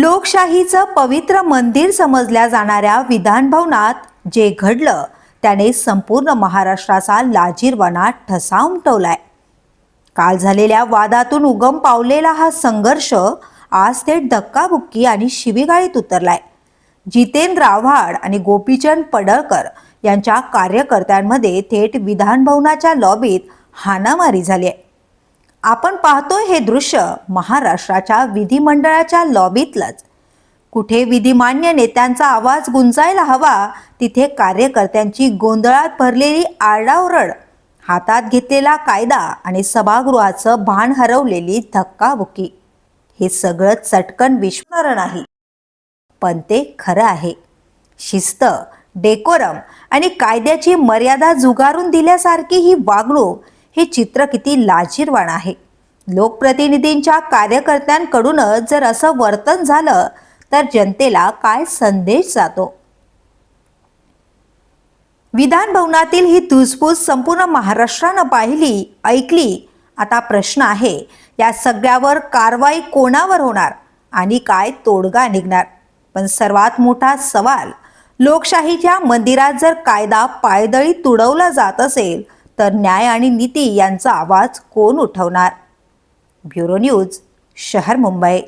लोकशाहीचं पवित्र मंदिर समजल्या जाणाऱ्या विधानभवनात जे घडलं त्याने संपूर्ण महाराष्ट्राचा लाजीरवाना ठसा उमटवलाय काल झालेल्या वादातून उगम पावलेला हा संघर्ष आज थेट धक्काबुक्की आणि शिवीगाळीत उतरलाय. जितेंद्र आव्हाड आणि गोपीचंद पडळकर यांच्या कार्यकर्त्यांमध्ये थेट विधानभवनाच्या लॉबीत हाणामारी झाली आहे. आपण पाहतोय हे दृश्य महाराष्ट्राच्या विधिमंडळाच्या लॉबीतलंच. कुठे विधिमान्य नेत्यांचा आवाज गुंजायला हवा तिथे कार्यकर्त्यांची गोंधळात भरलेली आरडाओरड हातात घेतलेला कायदा आणि सभागृहाचं भान हरवलेली धक्काबुक्की. हे सगळं चटकन विस्मरण आहे. पण ते खरं आहे. शिस्त डेकोरम आणि कायद्याची मर्यादा झुगारून दिल्यासारखी ही वागणूक हे चित्र किती लाजीरवाण आहे. लोकप्रतिनिधींच्या कार्यकर्त्यांकडूनच जर असं वर्तन झालं तर जनतेला काय संदेश जातो? विधान भवनातील ही धुसफूस संपूर्ण महाराष्ट्रानं पाहिली ऐकली. आता प्रश्न आहे या सगळ्यावर कारवाई कोणावर होणार आणि काय तोडगा निघणार? पण सर्वात मोठा सवाल लोकशाहीच्या मंदिरात जर कायदा पायदळी तुडवला जात असेल तर न्याय आणि नीती यांचा आवाज कोण उठवणार? ब्युरो न्यूज शहर मुंबई.